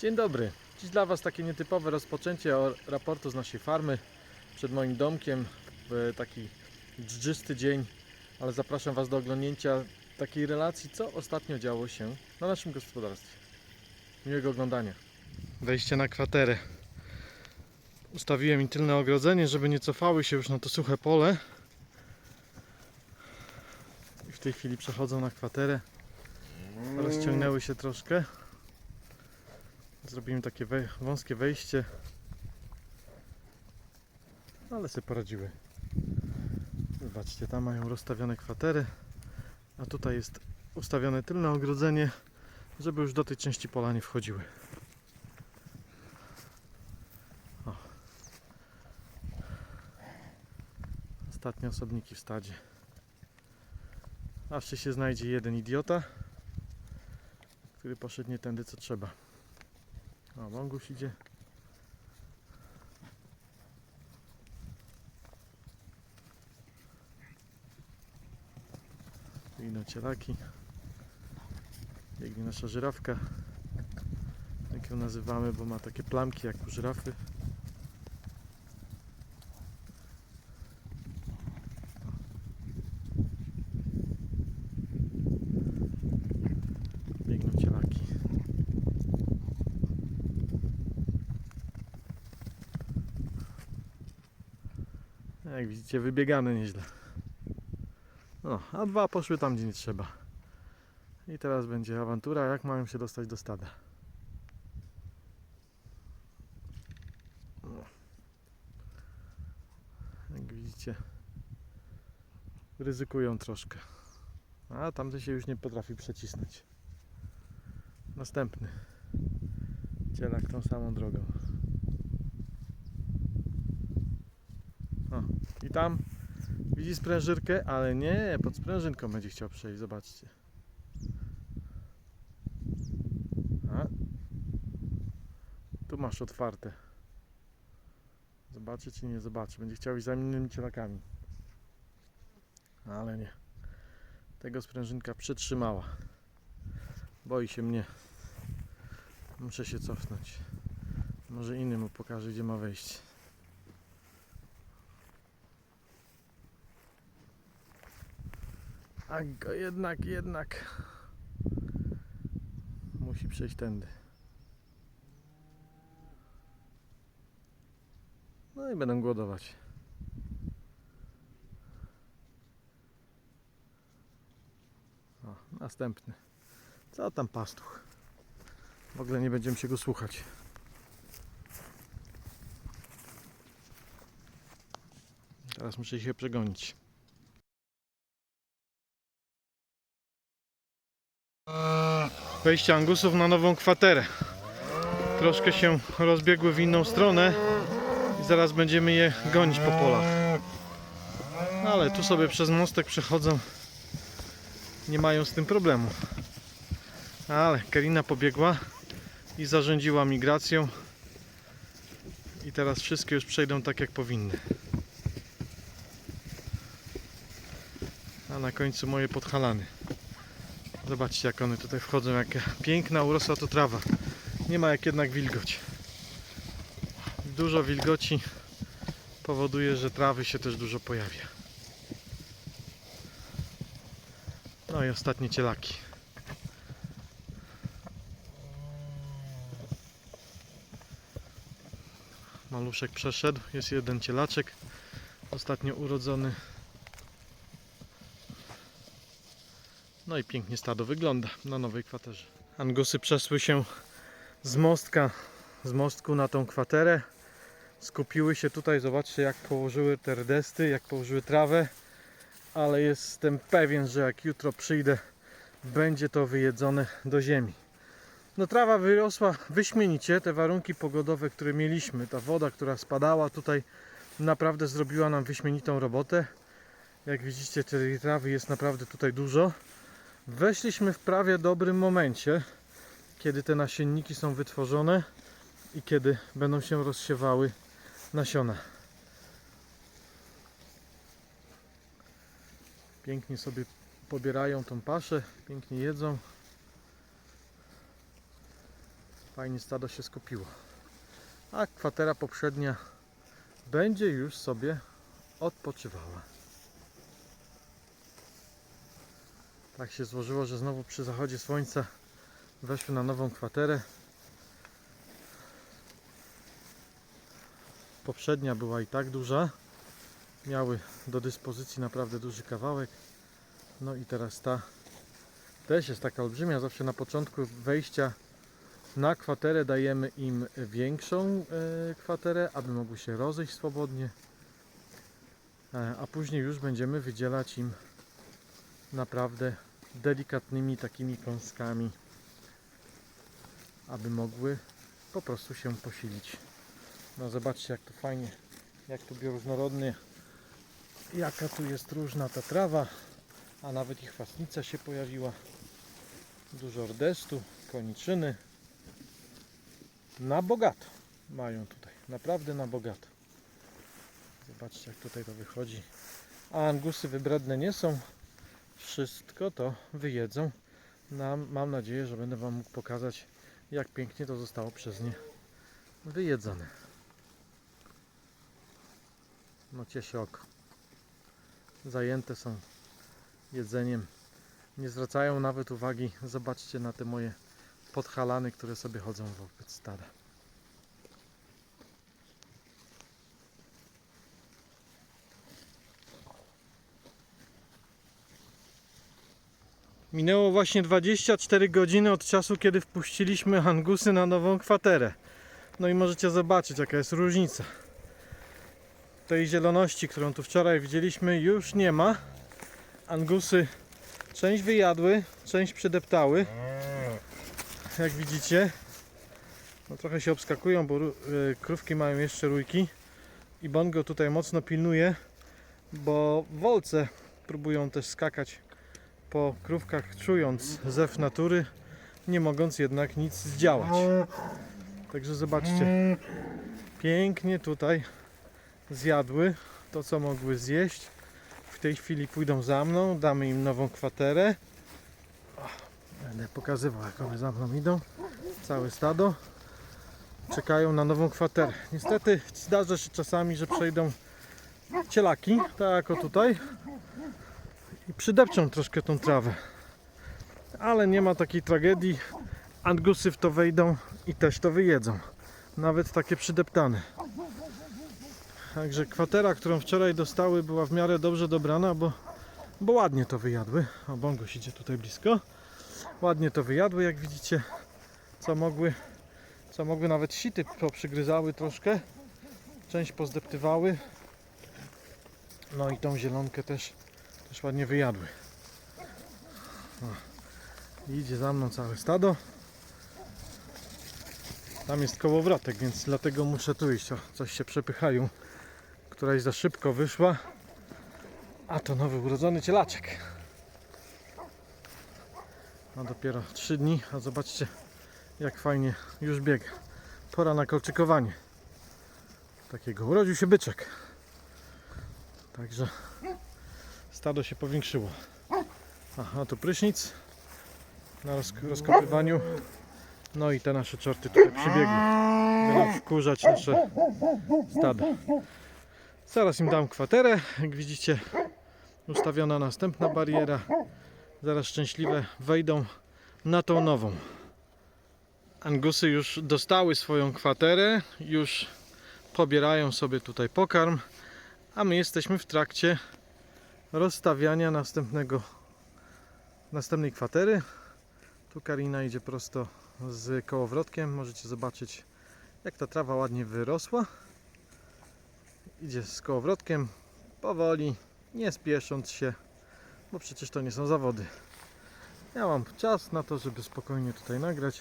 Dzień dobry. Dziś dla Was takie nietypowe rozpoczęcie raportu z naszej farmy przed moim domkiem w taki dżdżysty dzień, ale zapraszam Was do oglądnięcia takiej relacji, co ostatnio działo się na naszym gospodarstwie. Miłego oglądania. Wejście na kwaterę. Ustawiłem im tylne ogrodzenie, żeby nie cofały się już na to suche pole. I w tej chwili przechodzą na kwaterę. Rozciągnęły się troszkę. Zrobimy takie wej- wąskie wejście. Ale sobie poradziły. Zobaczcie, tam mają rozstawione kwatery, a tutaj jest ustawione tylne ogrodzenie, żeby już do tej części pola nie wchodziły. O. Ostatnie osobniki w stadzie. Zawsze się znajdzie jeden idiota, który poszedł nie tędy co trzeba. O, wąguś idzie. Idą cielaki. Biegnie nasza żyrawka. Jak ją nazywamy, bo ma takie plamki jak u żyrafy. Biegną cielaki. Jak widzicie, wybiegane nieźle. No, a dwa poszły tam, gdzie nie trzeba. I teraz będzie awantura, jak mają się dostać do stada. No. Jak widzicie, ryzykują troszkę. A tamten się już nie potrafi przecisnąć. Następny. Cielak tą samą drogą. O, i tam widzi sprężynkę, ale nie, pod sprężynką będzie chciał przejść, zobaczcie. A? Tu masz otwarte. Zobaczy czy nie zobaczy. Będzie chciał iść za innymi cielakami. Ale nie. Tego sprężynka przetrzymała. Boi się mnie. Muszę się cofnąć. Może inny mu pokaże, gdzie ma wejść. A jednak, jednak musi przejść tędy. No i będę głodować. O, następny. Co tam pastuch? W ogóle nie będziemy się go słuchać. Teraz muszę się przegonić. Wejście Angusów na nową kwaterę. Troszkę się rozbiegły w inną stronę i zaraz będziemy je gonić po polach. Ale tu sobie przez mostek przechodzą. Nie mają z tym problemu. Ale Karina pobiegła i zarządziła migracją. I teraz wszystkie już przejdą tak jak powinny. A na końcu moje podhalany. Zobaczcie jak one tutaj wchodzą, jaka piękna urosła to trawa. Nie ma jak jednak wilgoć. Dużo wilgoci powoduje, że trawy się też dużo pojawia. No i ostatnie cielaki. Maluszek przeszedł, jest jeden cielaczek, ostatnio urodzony. No i pięknie stado wygląda na nowej kwaterze. Angusy przeszły się z mostka, z mostku na tą kwaterę. Skupiły się tutaj, zobaczcie jak położyły te rdesty, jak położyły trawę. Ale jestem pewien, że jak jutro przyjdę, będzie to wyjedzone do ziemi. No trawa wyrosła wyśmienicie, te warunki pogodowe, które mieliśmy, ta woda, która spadała tutaj, naprawdę zrobiła nam wyśmienitą robotę. Jak widzicie, tej trawy jest naprawdę tutaj dużo. Weszliśmy w prawie dobrym momencie, kiedy te nasienniki są wytworzone i kiedy będą się rozsiewały nasiona. Pięknie sobie pobierają tą paszę, pięknie jedzą. Fajnie stado się skupiło. A kwatera poprzednia będzie już sobie odpoczywała. Tak się złożyło, że znowu przy zachodzie słońca weszły na nową kwaterę. Poprzednia była i tak duża. Miały do dyspozycji naprawdę duży kawałek. No i teraz ta też jest taka olbrzymia. Zawsze na początku wejścia na kwaterę dajemy im większą e, kwaterę, aby mogły się rozejść swobodnie. E, a później już będziemy wydzielać im naprawdę delikatnymi takimi kąskami, aby mogły po prostu się posilić. No zobaczcie jak to fajnie, jak tu bioróżnorodnie, jaka tu jest różna ta trawa, a nawet i chwastnica się pojawiła. Dużo ordestu, koniczyny. Na bogato mają tutaj, naprawdę na bogato. Zobaczcie jak tutaj to wychodzi. A angusy wybredne nie są. Wszystko to wyjedzą. Mam nadzieję, że będę Wam mógł pokazać, jak pięknie to zostało przez nie wyjedzone. No cieszy oko. Zajęte są jedzeniem. Nie zwracają nawet uwagi. Zobaczcie na te moje podhalany, które sobie chodzą wobec stada. Minęło właśnie 24 godziny od czasu, kiedy wpuściliśmy angusy na nową kwaterę. No i możecie zobaczyć, jaka jest różnica. Tej zieloności, którą tu wczoraj widzieliśmy, już nie ma. Angusy część wyjadły, część przydeptały. Jak widzicie, no trochę się obskakują, bo y, krówki mają jeszcze rójki. I Bongo tutaj mocno pilnuje, bo wolce próbują też skakać po krówkach, czując zew natury, nie mogąc jednak nic zdziałać. Także zobaczcie, pięknie tutaj zjadły to, co mogły zjeść. W tej chwili pójdą za mną, damy im nową kwaterę. Będę pokazywał, jak one za mną idą. Całe stado. Czekają na nową kwaterę. Niestety zdarza się czasami, że przejdą cielaki, tak jak tutaj i przydepczą troszkę tą trawę. Ale nie ma takiej tragedii. Angusy w to wejdą i też to wyjedzą. Nawet takie przydeptane. Także kwatera, którą wczoraj dostały, była w miarę dobrze dobrana, bo, bo ładnie to wyjadły. O, Bongoś idzie tutaj blisko. Ładnie to wyjadły, jak widzicie. Co mogły, co mogły nawet sity poprzygryzały troszkę. Część pozdeptywały. No i tą zielonkę też też ładnie wyjadły. O. Idzie za mną całe stado. Tam jest kołowrotek, więc dlatego muszę tu iść. O, coś się przepychają. Któraś za szybko wyszła. A to nowy urodzony cielaczek. Ma dopiero 3 dni, a zobaczcie jak fajnie już biega. Pora na kolczykowanie. Takiego urodził się byczek. Także stado się powiększyło. Aha, tu prysznic na rozk- rozkopywaniu. No i te nasze czorty tutaj przybiegły. Będą wkurzać nasze stada. Zaraz im dam kwaterę. Jak widzicie, ustawiona następna bariera. Zaraz szczęśliwe wejdą na tą nową. Angusy już dostały swoją kwaterę, już pobierają sobie tutaj pokarm, a my jesteśmy w trakcie rozstawiania następnego następnej kwatery. Tu Karina idzie prosto z kołowrotkiem. Możecie zobaczyć jak ta trawa ładnie wyrosła. Idzie z kołowrotkiem powoli, nie spiesząc się, bo przecież to nie są zawody. Ja mam czas na to, żeby spokojnie tutaj nagrać.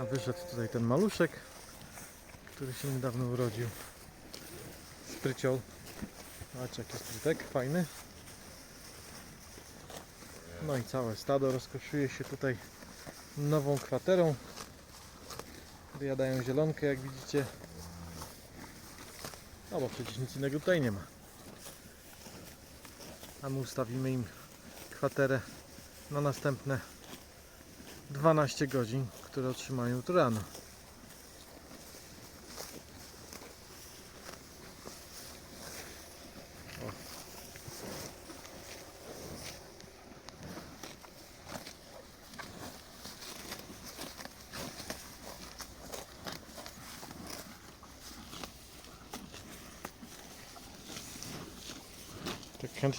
A wyszedł tutaj ten maluszek, który się niedawno urodził. Spryciol. Zobacz jaki sprytek, fajny. No i całe stado rozkoszuje się tutaj nową kwaterą. Wyjadają zielonkę jak widzicie. No bo przecież nic innego tutaj nie ma. A my ustawimy im kwaterę na następne 12 godzin, które otrzymają jutro rano. O.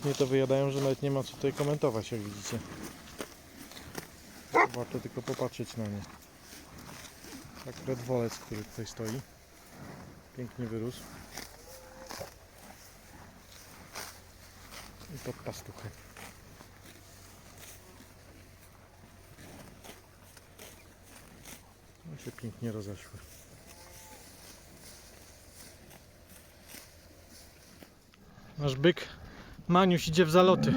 Chętnie to wyjadają, że nawet nie ma co tutaj komentować, jak widzicie. Warto tylko popatrzeć na nie. Akurat wolec, który tutaj stoi. Pięknie wyrósł. I pod pastuchem. No się pięknie rozeszły. Nasz byk Maniuś idzie w zaloty.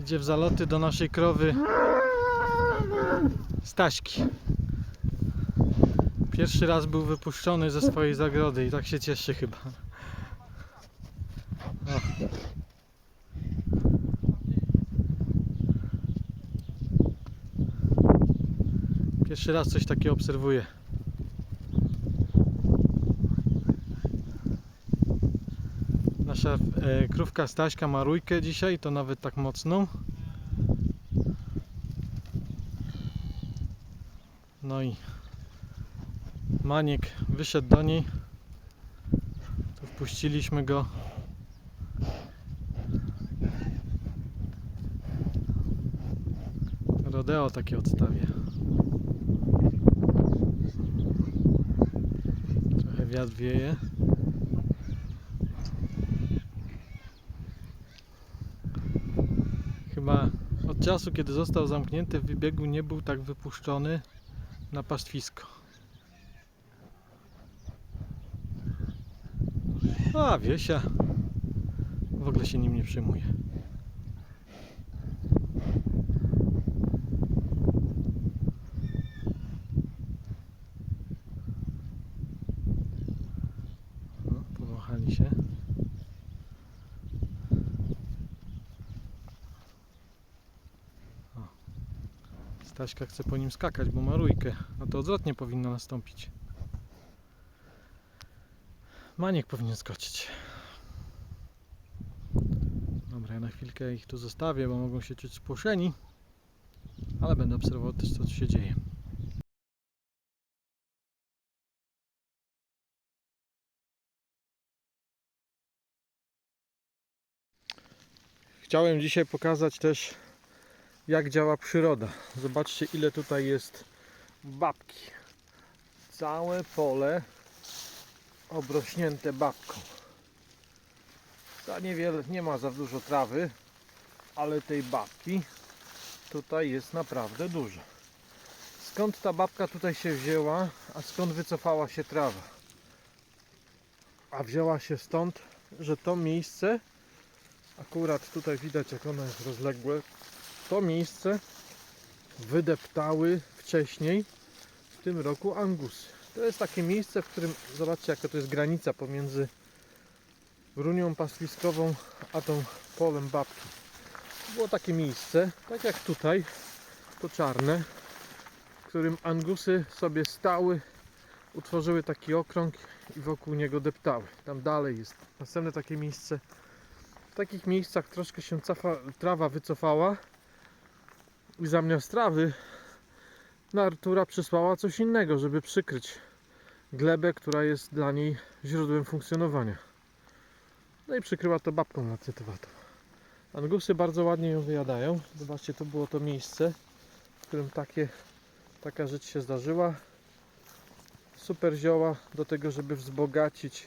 Idzie w zaloty do naszej krowy Staśki. Pierwszy raz był wypuszczony ze swojej zagrody i tak się cieszy chyba. Pierwszy raz coś takiego obserwuję. E, krówka Staśka ma rójkę dzisiaj, to nawet tak mocną. No i Maniek wyszedł do niej. To wpuściliśmy go. Rodeo takie odstawię. Trochę wiatr wieje. Chyba od czasu, kiedy został zamknięty w wybiegu, nie był tak wypuszczony na pastwisko. A, Wiesia w ogóle się nim nie przejmuje. No, pomachali się. Staśka chce po nim skakać, bo ma rójkę. A to odwrotnie powinno nastąpić. Maniek powinien skoczyć. Dobra, ja na chwilkę ich tu zostawię, bo mogą się czuć spłoszeni. Ale będę obserwował też, co tu się dzieje. Chciałem dzisiaj pokazać też jak działa przyroda. Zobaczcie ile tutaj jest babki. Całe pole obrośnięte babką. Ta niewiele, nie ma za dużo trawy, ale tej babki tutaj jest naprawdę dużo. Skąd ta babka tutaj się wzięła, a skąd wycofała się trawa? A wzięła się stąd, że to miejsce, akurat tutaj widać jak ono jest rozległe, to miejsce wydeptały wcześniej w tym roku angusy. To jest takie miejsce, w którym zobaczcie jaka to jest granica pomiędzy runią pastwiskową a tą polem babki. Było takie miejsce, tak jak tutaj, to czarne, w którym angusy sobie stały, utworzyły taki okrąg i wokół niego deptały. Tam dalej jest następne takie miejsce. W takich miejscach troszkę się trawa wycofała i zamiast trawy natura przysłała coś innego, żeby przykryć glebę, która jest dla niej źródłem funkcjonowania. No i przykryła to babką lacytowatą. Angusy bardzo ładnie ją wyjadają. Zobaczcie, to było to miejsce, w którym takie, taka rzecz się zdarzyła. Super zioła do tego, żeby wzbogacić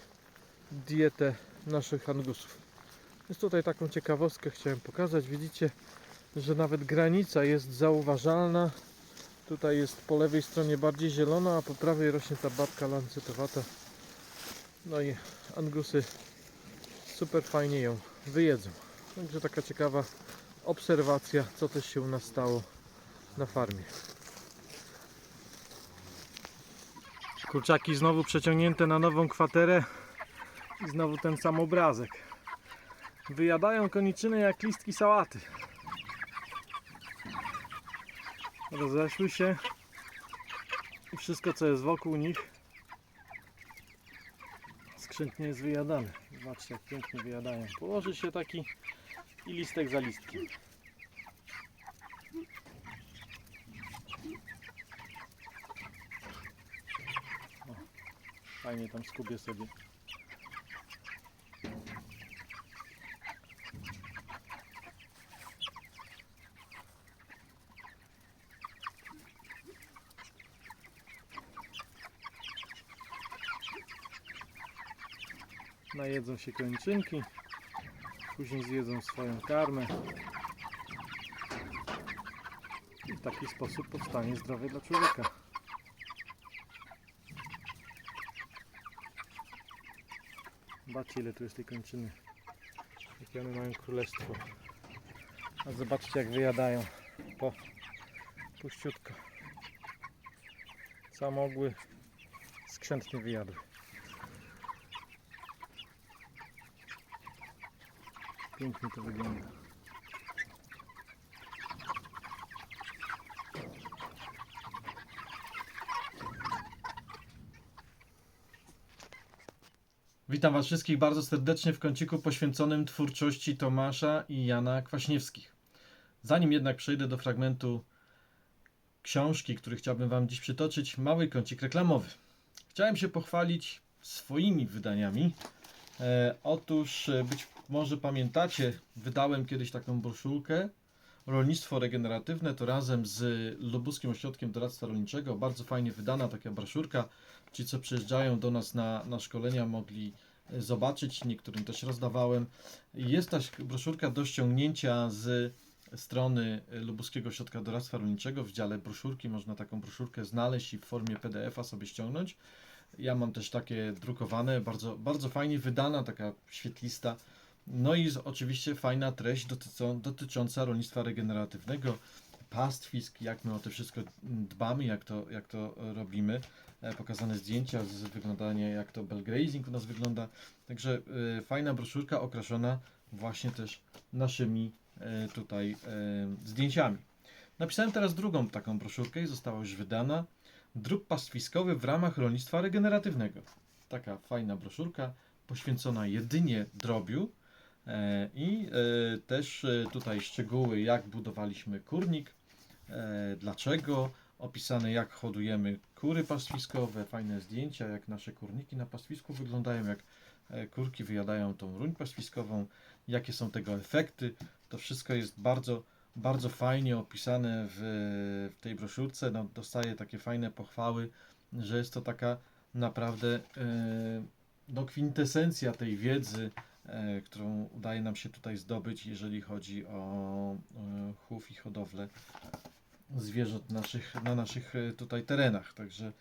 dietę naszych angusów. Więc tutaj taką ciekawostkę chciałem pokazać. Widzicie, że nawet granica jest zauważalna. Tutaj jest po lewej stronie bardziej zielona, a po prawej rośnie ta babka lancetowata. No i angusy super fajnie ją wyjedzą. Także taka ciekawa obserwacja, co też się u nas stało na farmie. Kurczaki znowu przeciągnięte na nową kwaterę i znowu ten sam obrazek. Wyjadają koniczyny jak listki sałaty. Rozeszły się i wszystko co jest wokół nich skrzętnie jest wyjadane. Zobaczcie jak pięknie wyjadają. Położy się taki i listek za listkiem. O, fajnie tam skubię sobie. Najedzą się kończynki, później zjedzą swoją karmę. I w taki sposób powstanie zdrowie dla człowieka. Zobaczcie ile tu jest tej kończyny. Jakie one mają królestwo. A zobaczcie jak wyjadają. Po puściutko. Samogły skrzętnie wyjadły. Pięknie to wygląda. Witam Was wszystkich bardzo serdecznie w kąciku poświęconym twórczości Tomasza i Jana Kwaśniewskich. Zanim jednak przejdę do fragmentu książki, który chciałbym Wam dziś przytoczyć, mały kącik reklamowy. Chciałem się pochwalić swoimi wydaniami. E, otóż e, być może pamiętacie, wydałem kiedyś taką broszurkę Rolnictwo regeneratywne, to razem z Lubuskim Ośrodkiem Doradztwa Rolniczego. Bardzo fajnie wydana taka broszurka. Ci, co przyjeżdżają do nas na, na szkolenia, mogli e, zobaczyć. Niektórym też rozdawałem. Jest ta broszurka do ściągnięcia z strony Lubuskiego Ośrodka Doradztwa Rolniczego. W dziale broszurki można taką broszurkę znaleźć i w formie PDF-a sobie ściągnąć. Ja mam też takie drukowane, bardzo, bardzo fajnie wydana, taka świetlista. No i oczywiście fajna treść dotycząca, dotycząca rolnictwa regeneratywnego, pastwisk, jak my o to wszystko dbamy, jak to, jak to robimy. E, Pokazane zdjęcia z jak to belgrazing u nas wygląda. Także e, fajna broszurka okraszona właśnie też naszymi e, tutaj e, zdjęciami. Napisałem teraz drugą taką broszurkę i została już wydana. Drób pastwiskowy w ramach rolnictwa regeneratywnego. Taka fajna broszurka poświęcona jedynie drobiu e, i e, też e, tutaj szczegóły, jak budowaliśmy kurnik, dlaczego, opisane jak hodujemy kury pastwiskowe, fajne zdjęcia, jak nasze kurniki na pastwisku wyglądają, jak kurki wyjadają tą ruń pastwiskową, jakie są tego efekty. To wszystko jest bardzo bardzo fajnie opisane w, w tej broszurce. No, dostaję takie fajne pochwały, że jest to taka naprawdę e, no, kwintesencja tej wiedzy, e, którą udaje nam się tutaj zdobyć, jeżeli chodzi o e, chów i hodowlę zwierząt naszych, na naszych tutaj terenach. Także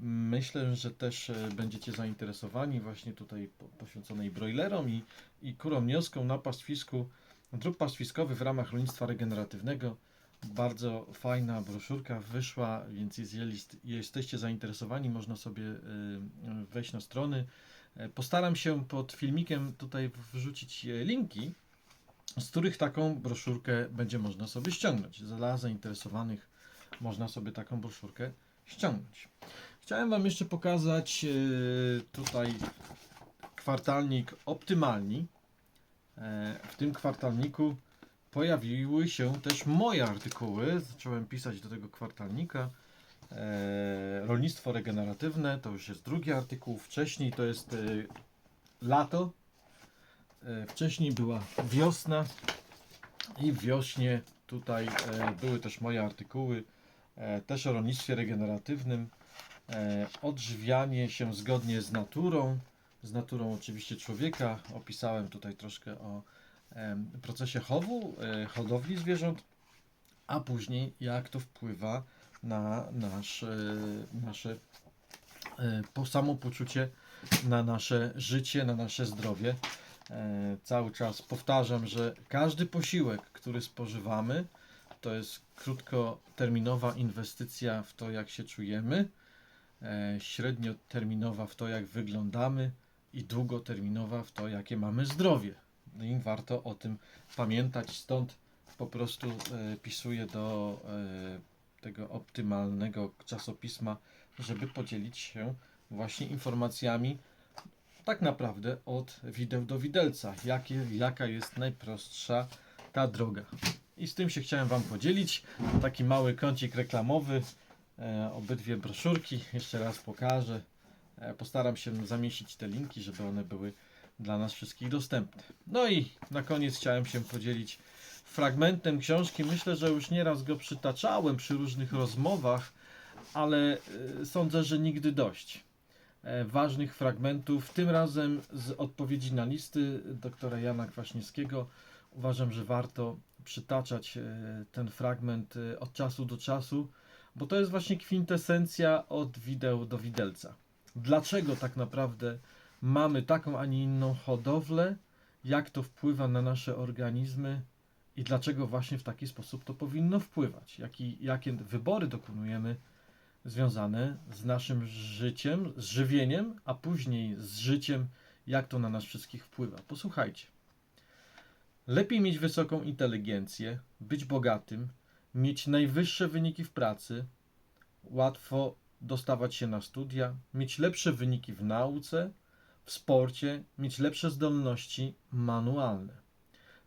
myślę, że też będziecie zainteresowani właśnie tutaj po, poświęconej brojlerom i, i kurom nioską na pastwisku. Drób pastwiskowy w ramach rolnictwa regeneratywnego. Bardzo fajna broszurka wyszła, więc jeżeli jest- jesteście zainteresowani, można sobie y, wejść na strony. E, Postaram się pod filmikiem tutaj wrzucić e, linki, z których taką broszurkę będzie można sobie ściągnąć. Dla zainteresowanych można sobie taką broszurkę ściągnąć. Chciałem Wam jeszcze pokazać y, tutaj kwartalnik Optymalni. E, W tym kwartalniku pojawiły się też moje artykuły. Zacząłem pisać do tego kwartalnika. E, Rolnictwo regeneratywne to już jest drugi artykuł. Wcześniej to jest e, lato. Wcześniej była wiosna. I w wiośnie tutaj były też moje artykuły. Też o rolnictwie regeneratywnym. Odżywianie się zgodnie z naturą z naturą oczywiście człowieka. Opisałem tutaj troszkę o procesie chowu, e, hodowli zwierząt, a później jak to wpływa na nasz, e, nasze e, po samopoczucie, na nasze życie, na nasze zdrowie. Cały czas powtarzam, że każdy posiłek, który spożywamy, to jest krótkoterminowa inwestycja w to, jak się czujemy, średnioterminowa w to, jak wyglądamy, i długoterminowa w to, jakie mamy zdrowie. No i warto o tym pamiętać, stąd po prostu e, pisuję do e, tego optymalnego czasopisma, żeby podzielić się właśnie informacjami tak naprawdę od wideł do widelca, jakie, jaka jest najprostsza ta droga. I z tym się chciałem Wam podzielić. Taki mały kącik reklamowy, e, obydwie broszurki, jeszcze raz pokażę. E, postaram się zamieścić te linki, żeby one były dla nas wszystkich dostępne. No i na koniec chciałem się podzielić fragmentem książki. Myślę, że już nieraz go przytaczałem przy różnych rozmowach, ale e, sądzę, że nigdy dość e, ważnych fragmentów, tym razem z odpowiedzi na listy doktora Jana Kwaśniewskiego. Uważam, że warto przytaczać ten fragment od czasu do czasu, bo to jest właśnie kwintesencja od wideł do widelca. Dlaczego tak naprawdę mamy taką, a nie inną hodowlę, jak to wpływa na nasze organizmy i dlaczego właśnie w taki sposób to powinno wpływać, Jaki, jakie wybory dokonujemy związane z naszym życiem, z żywieniem, a później z życiem, jak to na nas wszystkich wpływa. Posłuchajcie. Lepiej mieć wysoką inteligencję, być bogatym, mieć najwyższe wyniki w pracy, łatwo dostawać się na studia, mieć lepsze wyniki w nauce, w sporcie, mieć lepsze zdolności manualne,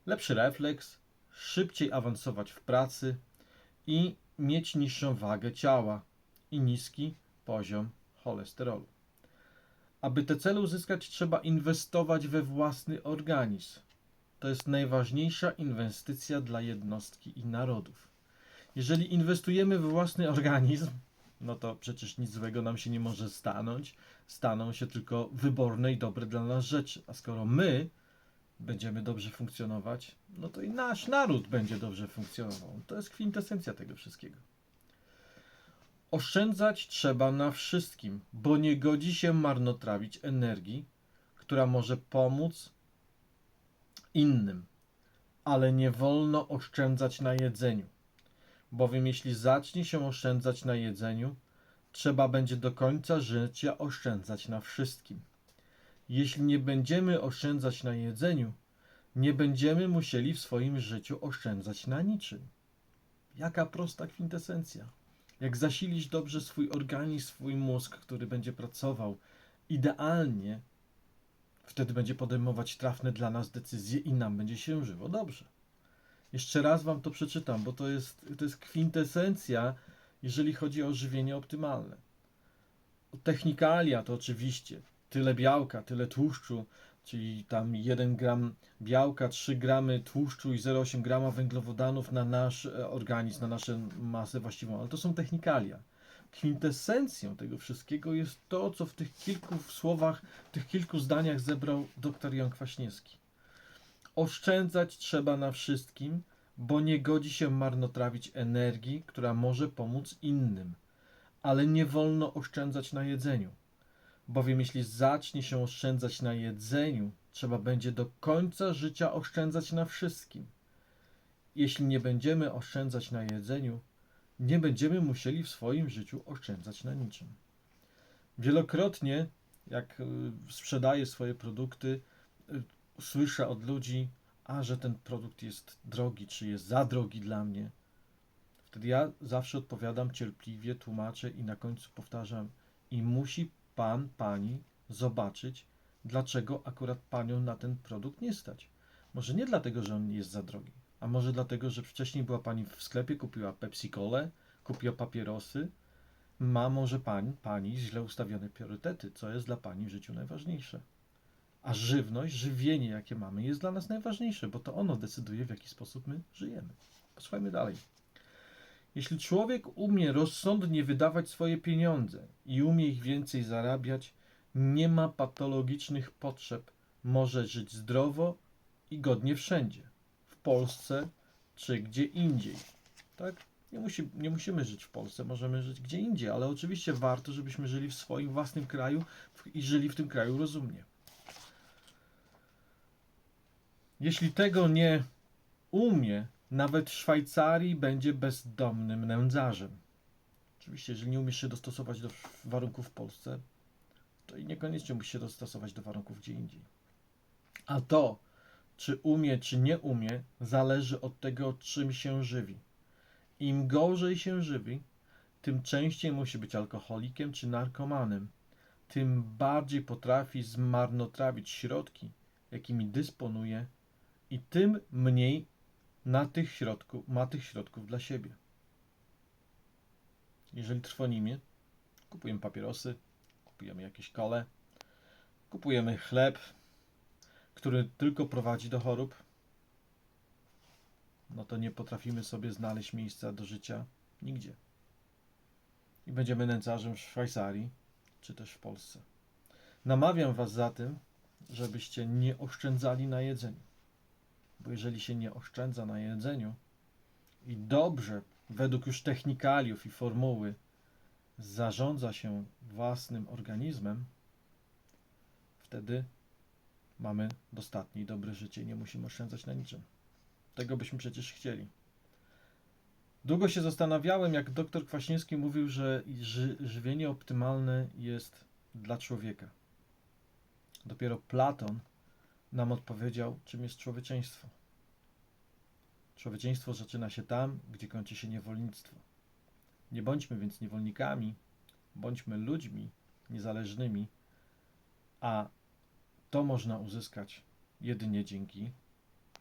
lepszy refleks, szybciej awansować w pracy i mieć niższą wagę ciała i niski poziom cholesterolu. Aby te cele uzyskać, trzeba inwestować we własny organizm. To jest najważniejsza inwestycja dla jednostki i narodów. Jeżeli inwestujemy we własny organizm, no to przecież nic złego nam się nie może stanąć. Staną się tylko wyborne i dobre dla nas rzeczy. A skoro my będziemy dobrze funkcjonować, no to i nasz naród będzie dobrze funkcjonował. To jest kwintesencja tego wszystkiego. Oszczędzać trzeba na wszystkim, bo nie godzi się marnotrawić energii, która może pomóc innym. Ale nie wolno oszczędzać na jedzeniu, bowiem jeśli zacznie się oszczędzać na jedzeniu, trzeba będzie do końca życia oszczędzać na wszystkim. Jeśli nie będziemy oszczędzać na jedzeniu, nie będziemy musieli w swoim życiu oszczędzać na niczym. Jaka prosta kwintesencja. Jak zasilić dobrze swój organizm, swój mózg, który będzie pracował idealnie, wtedy będzie podejmować trafne dla nas decyzje i nam będzie się żyło dobrze. Jeszcze raz Wam to przeczytam, bo to jest, to jest kwintesencja, jeżeli chodzi o żywienie optymalne. Technikalia to oczywiście tyle białka, tyle tłuszczu, czyli tam 1 gram białka, 3 gramy tłuszczu i 0,8 grama węglowodanów na nasz e, organizm, na naszą masę właściwą, ale to są technikalia. Kwintesencją tego wszystkiego jest to, co w tych kilku słowach, w tych kilku zdaniach zebrał dr Jan Kwaśniewski. Oszczędzać trzeba na wszystkim, bo nie godzi się marnotrawić energii, która może pomóc innym. Ale nie wolno oszczędzać na jedzeniu, bowiem jeśli zacznie się oszczędzać na jedzeniu, trzeba będzie do końca życia oszczędzać na wszystkim. Jeśli nie będziemy oszczędzać na jedzeniu, nie będziemy musieli w swoim życiu oszczędzać na niczym. Wielokrotnie, jak y, sprzedaję swoje produkty, y, słyszę od ludzi, a że ten produkt jest drogi, czy jest za drogi dla mnie. Wtedy ja zawsze odpowiadam cierpliwie, tłumaczę i na końcu powtarzam: I musi pan, pani zobaczyć, dlaczego akurat panią na ten produkt nie stać. Może nie dlatego, że on jest za drogi, a może dlatego, że wcześniej była pani w sklepie, kupiła Pepsi Colę, kupiła papierosy. Ma może pani, pani źle ustawione priorytety, co jest dla pani w życiu najważniejsze. A żywność, żywienie, jakie mamy, jest dla nas najważniejsze, bo to ono decyduje, w jaki sposób my żyjemy. Posłuchajmy dalej. Jeśli człowiek umie rozsądnie wydawać swoje pieniądze i umie ich więcej zarabiać, nie ma patologicznych potrzeb, może żyć zdrowo i godnie wszędzie, w Polsce czy gdzie indziej. Tak? Nie, musi, nie musimy żyć w Polsce, możemy żyć gdzie indziej, ale oczywiście warto, żebyśmy żyli w swoim własnym kraju i żyli w tym kraju rozumnie. Jeśli tego nie umie, nawet w Szwajcarii będzie bezdomnym nędzarzem. Oczywiście, jeżeli nie umiesz się dostosować do warunków w Polsce, to i niekoniecznie musisz się dostosować do warunków gdzie indziej. A to, czy umie, czy nie umie, zależy od tego, czym się żywi. Im gorzej się żywi, tym częściej musi być alkoholikiem czy narkomanem. Tym bardziej potrafi zmarnotrawić środki, jakimi dysponuje, i tym mniej na tych środków, ma tych środków dla siebie. Jeżeli trwonimy, kupujemy papierosy, kupujemy jakieś kole, kupujemy chleb, który tylko prowadzi do chorób, no to nie potrafimy sobie znaleźć miejsca do życia nigdzie. I będziemy nędzarzem w Szwajcarii, czy też w Polsce. Namawiam Was zatem, żebyście nie oszczędzali na jedzeniu. Bo jeżeli się nie oszczędza na jedzeniu i dobrze, według już technikaliów i formuły, zarządza się własnym organizmem, wtedy mamy dostatnie dobre życie i nie musimy oszczędzać na niczym. Tego byśmy przecież chcieli. Długo się zastanawiałem, jak doktor Kwaśniewski mówił, że ży żywienie optymalne jest dla człowieka. Dopiero Platon nam odpowiedział, czym jest człowieczeństwo. Człowieczeństwo zaczyna się tam, gdzie kończy się niewolnictwo. Nie bądźmy więc niewolnikami, bądźmy ludźmi niezależnymi, a to można uzyskać jedynie dzięki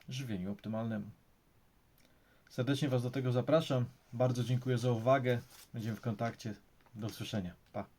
żywieniu optymalnemu. Serdecznie Was do tego zapraszam. Bardzo dziękuję za uwagę. Będziemy w kontakcie. Do usłyszenia. Pa.